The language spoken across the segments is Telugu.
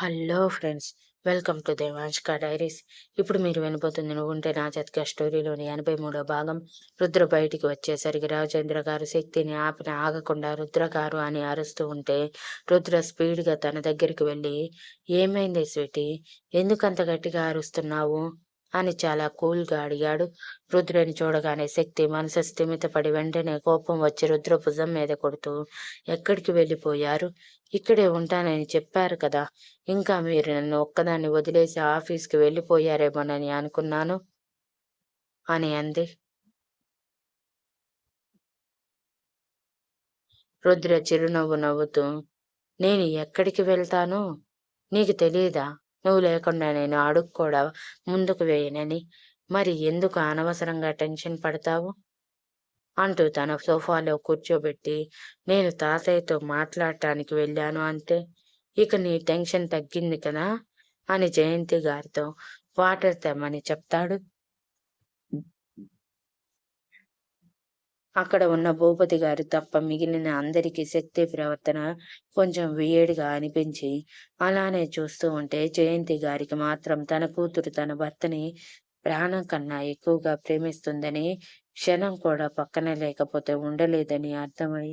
Hello friends welcome to Devanshka diaries. ఇప్పుడు మీరు వినబోతుంది నువ్వుంటే నా జతక స్టోరీలోని ఎనభై మూడో భాగం. రుద్ర బయటికి వచ్చేసరికి రాజేంద్ర గారు శక్తిని ఆపిన ఆగకుండా రుద్ర గారు అని అరుస్తూ ఉంటే రుద్ర స్పీడ్గా తన దగ్గరికి వెళ్ళి ఏమైంది స్వీటీ? ఎందుకంత గట్టిగా అరుస్తున్నావు? అని చాలా కూల్గా అడిగాడు. రుద్రని చూడగానే శక్తి మనసు స్థిమితపడి వెంటనే కోపం వచ్చి రుద్ర భుజం మీద కొడుతూ ఎక్కడికి వెళ్ళిపోయారు? ఇక్కడే ఉంటానని చెప్పారు కదా. ఇంకా మీరు నన్ను ఒక్కదాన్ని వదిలేసి ఆఫీస్కి వెళ్ళిపోయారేమోనని అనుకున్నాను అని అంది. రుద్ర చిరునవ్వు నవ్వుతూ నేను ఎక్కడికి వెళ్తాను? నీకు తెలియదా నువ్వు లేకుండా నేను అడుగు కూడా ముందుకు వేయనని మరి ఎందుకు అనవసరంగా టెన్షన్ పడతావు? అంటూ తన సోఫాలో కూర్చోబెట్టి నేను తాతయ్యతో మాట్లాడటానికి వెళ్ళాను అంతే ఇక నీ టెన్షన్ తగ్గింది కదా? అని జయంతి గారితో వాటర్ తెమ్మని చెప్తాడు. అక్కడ ఉన్న భూపతి గారు తప్ప మిగిలిన అందరికీ శక్తి ప్రవర్తన కొంచెం వేడిగా అనిపించి అలానే చూస్తూ ఉంటే జయంతి గారికి మాత్రం తన కూతురు తన భర్తని ప్రాణం కన్నా ఎక్కువగా ప్రేమిస్తుందని క్షణం కూడా పక్కన లేకపోతే ఉండలేదని అర్థమై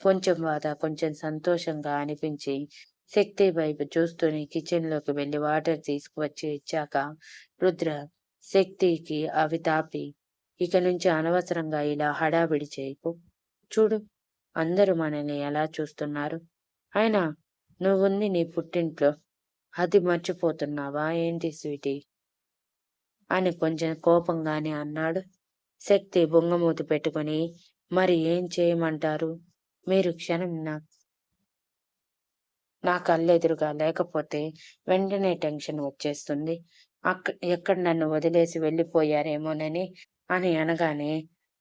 కొంచెం బాధ కొంచెం సంతోషంగా అనిపించి శక్తి వైపు చూస్తూనే కిచెన్లోకి వెళ్ళి వాటర్ తీసుకువచ్చి ఇచ్చాక రుద్ర శక్తికి అవి తాపి ఇక నుంచి అనవసరంగా ఇలా హడావిడి చేయకు. చూడు అందరూ మనల్ని ఎలా చూస్తున్నారు? అయినా నువ్వుంది నీ పుట్టింట్లో. అది మర్చిపోతున్నావా ఏంటి స్వీటీ? అని కొంచెం కోపంగానే అన్నాడు. శక్తి బొంగమూతి పెట్టుకుని మరి ఏం చేయమంటారు? మీరు క్షణం నా నా కళ్ళెదురుగా లేకపోతే వెంటనే టెన్షన్ వచ్చేస్తుంది. అక్క ఎక్కడ నన్ను వదిలేసి వెళ్ళిపోయారేమోనని అని అనగానే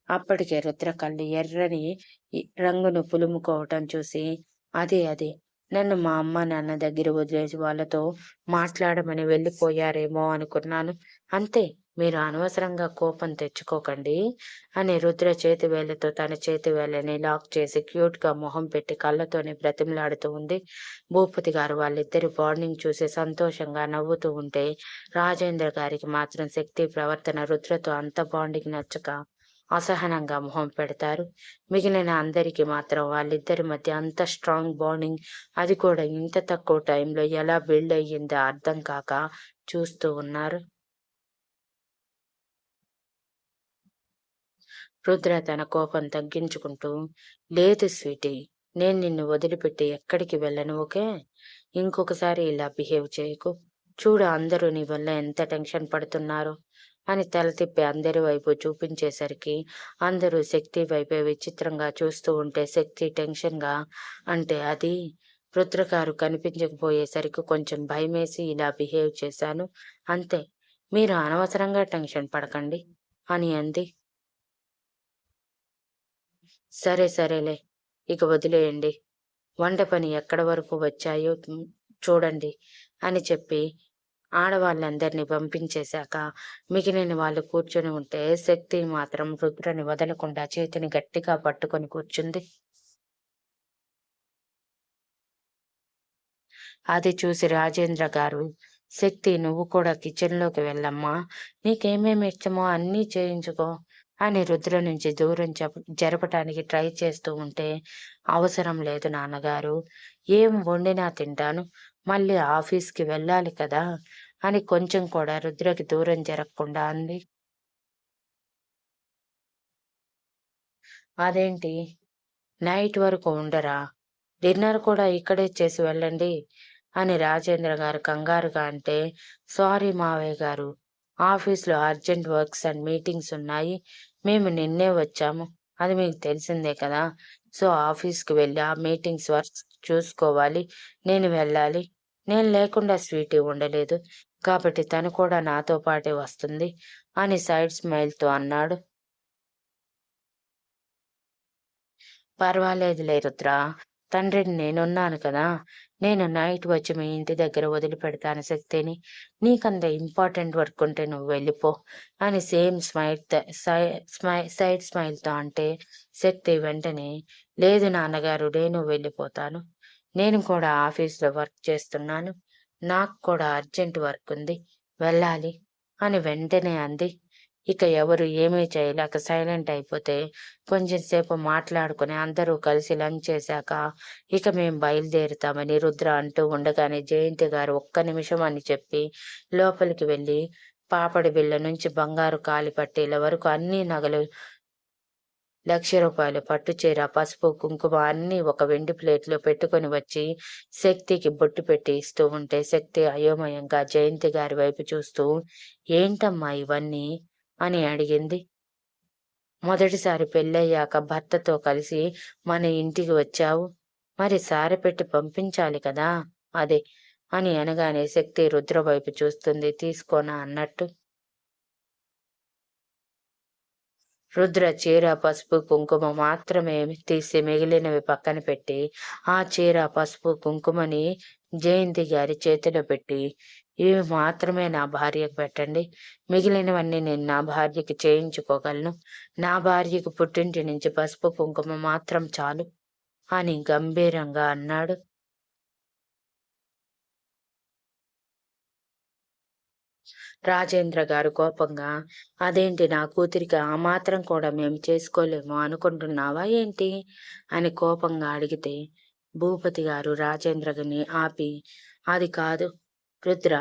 అప్పటికే రుద్ర కళ్ళు ఎర్రని రంగును పులుముకోవటం చూసి అదే అదే నన్ను మా అమ్మ నాన్న దగ్గర వదిలేసి వాళ్ళతో మాట్లాడమని వెళ్ళిపోయారేమో అనుకున్నాను. అంతే మీరు అనవసరంగా కోపం తెచ్చుకోకండి అని రుద్ర చేతి వేళ్ళతో తన చేతి వేళ్ళని లాక్ చేసి క్యూట్గా మొహం పెట్టి కళ్ళతోనే బ్రతిమలాడుతూ ఉంది. భూపతి గారు వాళ్ళిద్దరి బాండింగ్ చూసి సంతోషంగా నవ్వుతూ ఉంటే రాజేంద్ర గారికి మాత్రం శక్తి ప్రవర్తన రుద్రతో అంత బాండింగ్ నచ్చక అసహనంగా మొహం పెడతారు. మిగిలిన అందరికీ మాత్రం వాళ్ళిద్దరి మధ్య అంత స్ట్రాంగ్ బాండింగ్ అది కూడా ఇంత తక్కువ టైంలో ఎలా బిల్డ్ అయ్యిందో అర్థం కాక చూస్తూ ఉన్నారు. రుద్ర తన కోపం తగ్గించుకుంటూ లేదు స్వీటీ నేను నిన్ను వదిలిపెట్టి ఎక్కడికి వెళ్ళను ఓకే? ఇంకొకసారి ఇలా బిహేవ్ చేయకు. చూడు అందరూ నీ వల్ల ఎంత టెన్షన్ పడుతున్నారు? అని తల తిప్పి అందరి వైపు చూపించేసరికి అందరూ శక్తి వైపే విచిత్రంగా చూస్తూ ఉంటే శక్తి టెన్షన్గా అంటే అది. రుద్రగారు కనిపించకపోయేసరికి కొంచెం భయమేసి ఇలా బిహేవ్ చేశాను. అంతే మీరు అనవసరంగా టెన్షన్ పడకండి అని అంది. సరే సరేలే. ఇక వదిలేయండి. వంట పని ఎక్కడ వరకు వచ్చాయో చూడండి అని చెప్పి ఆడవాళ్ళందరినీ పంపించేశాక మిగిలిన వాళ్ళు కూర్చొని ఉంటే శక్తి మాత్రం రుద్రని వదలకుండా చేతిని గట్టిగా పట్టుకొని కూర్చుంది. అది చూసి రాజేంద్ర గారు శక్తి నువ్వు కూడా కిచెన్లోకి వెళ్ళమ్మా. నీకేమేమి ఇష్టమో అన్నీ చేయించుకో. అని రుద్ర నుంచి దూరం జరపటానికి ట్రై చేస్తూ ఉంటే అవసరం లేదు నాన్నగారు. ఏం వండినా తింటాను. మళ్ళీ ఆఫీస్కి వెళ్ళాలి కదా అని కొంచెం కూడా రుద్రకి దూరం జరగకుండా అంది. అదేంటి? నైట్ వరకు ఉండరా? డిన్నర్ కూడా ఇక్కడే చేసి వెళ్ళండి అని రాజేంద్ర గారు కంగారుగా అంటే సారీ మావయ్య గారు ఆఫీస్లో అర్జెంట్ వర్క్స్ అండ్ మీటింగ్స్ ఉన్నాయి. మేము నిన్నే వచ్చాము. అది మీకు తెలిసిందే కదా. సో ఆఫీస్కి వెళ్ళి ఆ మీటింగ్స్ వర్క్స్ చూసుకోవాలి. నేను వెళ్ళాలి. నేను లేకుండా స్వీటీ ఉండలేదు. కాబట్టి తను కూడా నాతో పాటే వస్తుంది అని సైడ్ స్మైల్తో అన్నాడు. పర్వాలేదులే రుద్ర. తండ్రిని నేనున్నాను కదా నేను నైట్ వచ్చి మీ ఇంటి దగ్గర వదిలిపెడతాను శక్తిని. నీకంత ఇంపార్టెంట్ వర్క్ ఉంటే నువ్వు వెళ్ళిపో అని సేమ్ స్మైల్ సైడ్ స్మైల్తో అంటే శక్తి వెంటనే లేదు నాన్నగారు నేను వెళ్ళిపోతాను. నేను కూడా ఆఫీస్లో వర్క్ చేస్తున్నాను. నాకు కూడా అర్జెంట్ వర్క్ ఉంది. వెళ్ళాలి అని వెంటనే అంది. ఇక ఎవరు ఏమీ చేయలేక సైలెంట్ అయిపోతే కొంచెం సేపు మాట్లాడుకుని అందరూ కలిసి లంచ్ చేశాక ఇక మేము బయలుదేరుతామని రుద్ర అంటూ ఉండగానే జయంతి గారు ఒక్క నిమిషం అని చెప్పి లోపలికి వెళ్ళి పాపడి బిళ్ళ నుంచి బంగారు కాలి పట్టీల వరకు అన్ని నగలు లక్ష రూపాయలు పట్టు చీర పసుపు కుంకుమ అన్ని ఒక వెండి ప్లేట్లో పెట్టుకొని వచ్చి శక్తికి బొట్టు పెట్టి ఇస్తూ ఉంటే శక్తి అయోమయంగా జయంతి గారి వైపు చూస్తూ ఏంటమ్మా ఇవన్నీ? అని అడిగింది. మొదటిసారి పెళ్ళయ్యాక భర్తతో కలిసి మన ఇంటికి వచ్చావు. మరి సారి పెట్టి పంపించాలి కదా? అదే అని అనగానే శక్తి రుద్ర వైపు చూస్తుంది. తీసుకోనా అన్నట్టు. రుద్ర చీర పసుపు కుంకుమ మాత్రమే తీసి మిగిలినవి పక్కన పెట్టి ఆ చీర పసుపు కుంకుమని జయంతి గారి చేతిలో పెట్టి ఇవి మాత్రమే నా భార్యకు పెట్టండి. మిగిలినవన్నీ నేను నా భార్యకి చేయించుకోగలను. నా భార్యకు పుట్టింటి నుంచి పసుపు కుంకుమ మాత్రం చాలు అని గంభీరంగా అన్నాడు. రాజేంద్ర గారు కోపంగా అదేంటి నా కూతురికి ఆ మాత్రం కూడా మేము చేసుకోలేము అనుకుంటున్నావా ఏంటి? అని కోపంగా అడిగితే భూపతి గారు రాజేంద్రని ఆపి అది కాదు రుద్ర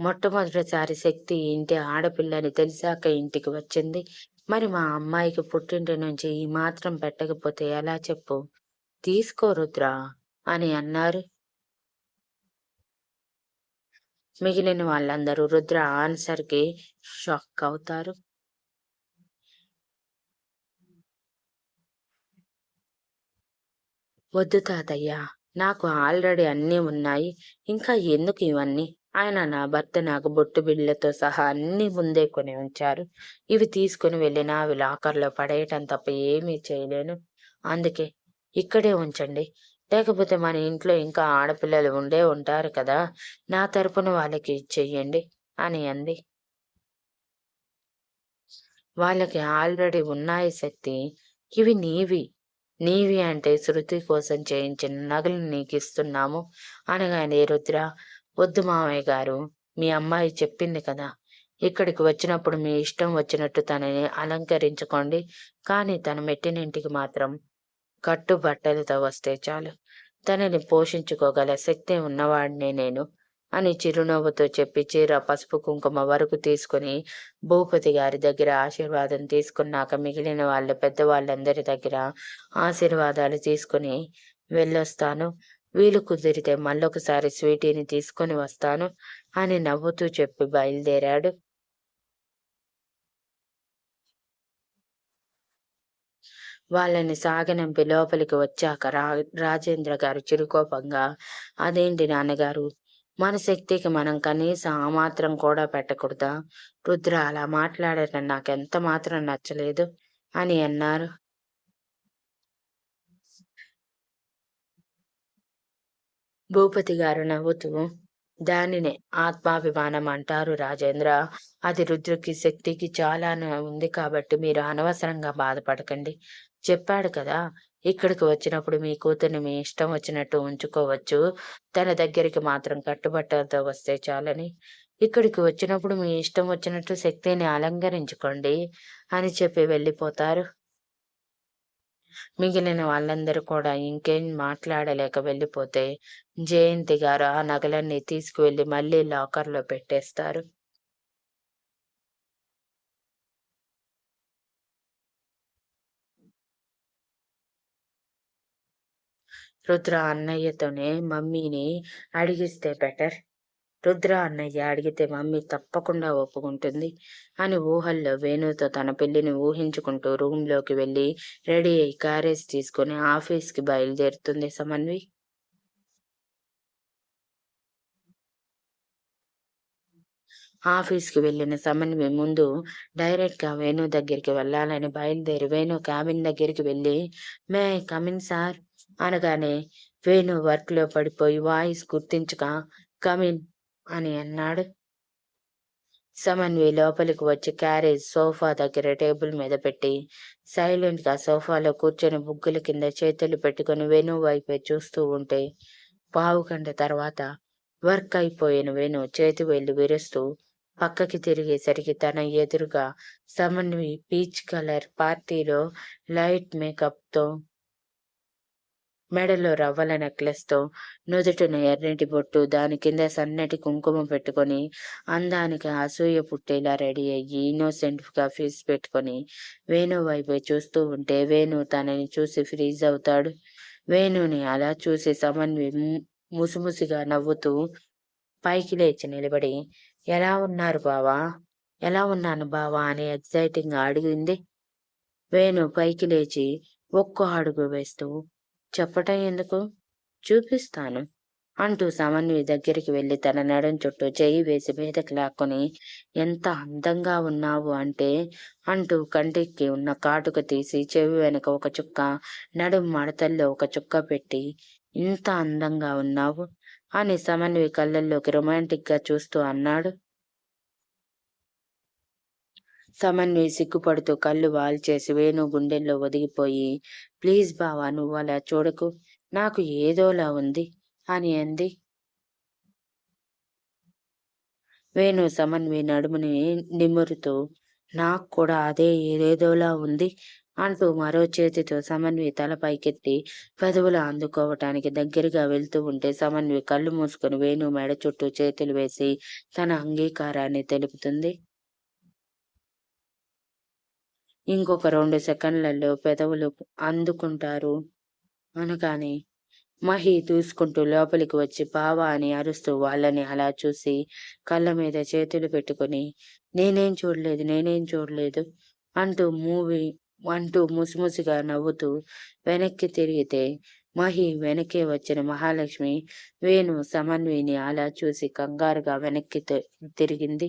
మొట్టమొదటిసారి శక్తి ఇంటి ఆడపిల్లని తెలిసాక ఇంటికి వచ్చింది. మరి మా అమ్మాయికి పుట్టింటి నుంచి ఈ మాత్రం పెట్టకపోతే ఎలా చెప్పు? తీసుకో రుద్ర అని అన్నారు. మిగిలిన వాళ్ళందరూ రుద్ర ఆన్సర్కి షాక్ అవుతారు. వద్దు తాతయ్య నాకు ఆల్రెడీ అన్నీ ఉన్నాయి. ఇంకా ఎందుకు ఇవన్నీ? ఆయన నా భర్త నాకు బొట్టు బిళ్ళతో సహా అన్ని ముందే కొని ఉంచారు. ఇవి తీసుకుని వెళ్ళిన అవి లాకర్లో పడేయటం తప్ప ఏమీ చేయలేను. అందుకే ఇక్కడే ఉంచండి. లేకపోతే మన ఇంట్లో ఇంకా ఆడపిల్లలు ఉండే ఉంటారు కదా నా తరపున వాళ్ళకి ఇచ్చేయండి అని అంది. వాళ్ళకి ఆల్రెడీ ఉన్నాయి శక్తి. ఇవి నీవి. నీవి అంటే శృతి కోసం చేయించిన నగలు నీకు ఇస్తున్నాము అనగానే రుద్ర వద్దు మామయ్య గారు మీ అమ్మాయి చెప్పింది కదా. ఇక్కడికి వచ్చినప్పుడు మీ ఇష్టం వచ్చినట్టు తనని అలంకరించుకోండి. కానీ తను మెట్టినింటికి మాత్రం కట్టుబట్టలతో వస్తే చాలు. తనని పోషించుకోగల శక్తి ఉన్నవాడినే నేను అని చిరునవ్వుతో చెప్పి చీర పసుపు కుంకుమ వరకు తీసుకుని భూపతి గారి దగ్గర ఆశీర్వాదం తీసుకున్నాక మిగిలిన వాళ్ళ పెద్దవాళ్ళందరి దగ్గర ఆశీర్వాదాలు తీసుకుని వెళ్ళొస్తాను. వీలు కుదిరితే మళ్ళొకసారి స్వీటీని తీసుకొని వస్తాను అని నవ్వుతూ చెప్పి బయలుదేరాడు. వాళ్ళని సాగనంపి లోపలికి వచ్చాక రా రాజేంద్ర గారు చిరుకోపంగా అదేంటి నాన్నగారు? మన శక్తికి మనం కనీసం ఆ మాత్రం కూడా పెట్టకూడదా? రుద్ర అలా మాట్లాడటం నాకెంత మాత్రం నచ్చలేదు అని అన్నారు. భూపతి గారు నవ్వుతూ దానినే ఆత్మాభిమానం అంటారు రాజేంద్ర. అది రుద్రుకి శక్తికి చాలా ఉంది కాబట్టి మీరు అనవసరంగా బాధపడకండి. చెప్పాడు కదా ఇక్కడికి వచ్చినప్పుడు మీ కూతుర్ని మీ ఇష్టం వచ్చినట్టు ఉంచుకోవచ్చు. తన దగ్గరికి మాత్రం కట్టుబట్టలతో వస్తే చాలని. ఇక్కడికి వచ్చినప్పుడు మీ ఇష్టం వచ్చినట్టు శక్తిని అలంకరించుకోండి అని చెప్పి వెళ్ళిపోతారు. మిగిలిన వాళ్ళందరూ కూడా ఇంకేం మాట్లాడలేక వెళ్ళిపోతే జయంతి గారు ఆ నగలన్నీ తీసుకువెళ్ళి మళ్ళీ లాకర్లో పెట్టేస్తారు. రుద్ర అన్నయ్యతోనే మమ్మీని అడిగిస్తే బెటర్. రుద్ర అన్నయ్య అడిగితే మమ్మీ తప్పకుండా ఒప్పుకుంటుంది అని ఊహల్లో వేణుతో తన పెళ్ళిని ఊహించుకుంటూ రూమ్లోకి వెళ్ళి రెడీ అయి క్యారేజ్ తీసుకుని ఆఫీస్కి బయలుదేరుతుంది సమన్వి. ఆఫీస్కి వెళ్ళిన సమన్వి ముందు డైరెక్ట్గా వేణు దగ్గరికి వెళ్ళాలని బయలుదేరి వేణు క్యాబిన్ దగ్గరికి వెళ్ళి మే కమిన్ సార్ అనగానే వేణు వర్క్లో పడిపోయి వాయిస్ గుర్తించక కమిన్ అని అన్నాడు. సమన్వి లోపలికి వచ్చి క్యారేజ్ సోఫా దగ్గర టేబుల్ మీద పెట్టి సైలెంట్గా సోఫాలో కూర్చొని బుగ్గుల కింద చేతులు పెట్టుకుని వేణు వైపే చూస్తూ ఉంటే పావు గంట తర్వాత వర్క్ అయిపోయిన వేణు చేతి వేళ్ళు విరుస్తూ పక్కకి తిరిగేసరికి తన ఎదురుగా సమన్వి పీచ్ కలర్ పార్టీలో లైట్ మేకప్తో మెడలో రవ్వల నెక్లెస్తో నుదుటిన ఎర్రటి బొట్టు దాని కింద సన్నటి కుంకుమ పెట్టుకొని అందానికి అసూయ పుట్టేలా రెడీ అయ్యి ఇన్నోసెంట్గా ఫీజు పెట్టుకొని వేణు వైపు చూస్తూ ఉంటే వేణు తనని చూసి ఫ్రీజ్ అవుతాడు. వేణుని అలా చూసి సమన్వి ముసిముసిగా నవ్వుతూ పైకి లేచి నిలబడి ఎలా ఉన్నారు బావా? ఎలా ఉన్నాను బావా? అని ఎగ్జైటింగ్గా అడిగింది. వేణు పైకి లేచి ఒక్కో అడుగు వేస్తూ చెప్పటం ఎందుకు? చూపిస్తాను అంటూ సమన్వి దగ్గరికి వెళ్ళి తన నడుం చుట్టూ చెయ్యి వేసి మీదకి లాక్కొని ఎంత అందంగా ఉన్నావు అంటే అంటూ కంటికి ఉన్న కాటుక తీసి చెవి వెనక ఒక చుక్క నడుం మడతల్లో ఒక చుక్క పెట్టి ఇంత అందంగా ఉన్నావు అని సమన్వి కళ్ళల్లోకి రొమాంటిక్గా చూస్తూ అన్నాడు. సమన్వి సిగ్గుపడుతూ కళ్ళు వాల్చేసి వేణు గుండెల్లో ఒదిగిపోయి ప్లీజ్ బావా నువ్వు అలా చూడకు. నాకు ఏదోలా ఉంది అని అంది. వేణు సమన్వి నడుముని నిమురుతూ నాకు కూడా అదే ఏదేదోలా ఉంది అంటూ మరో చేతితో సమన్వి తల పైకెత్తి పెదవులు అందుకోవటానికి దగ్గరగా వెళ్తూ ఉంటే సమన్వి కళ్ళు మూసుకొని వేణు మెడ చుట్టూ చేతులు వేసి తన అంగీకారాన్ని తెలుపుతుంది. ఇంకొక రెండు సెకండ్లలో పెదవులు అందుకుంటారు. అనగానే మహి దూసుకుంటూ లోపలికి వచ్చి బావా అని అరుస్తూ వాళ్ళని అలా చూసి కళ్ళ మీద చేతులు పెట్టుకొని నేనేం చూడలేదు నేనేం చూడలేదు అంటూ మూవీ అంటూ ముసిముసిగా నవ్వుతూ వెనక్కి తిరిగితే మహి వెనకే వచ్చిన మహాలక్ష్మి వేణు సమన్విని అలా చూసి కంగారుగా వెనక్కి తిరిగింది.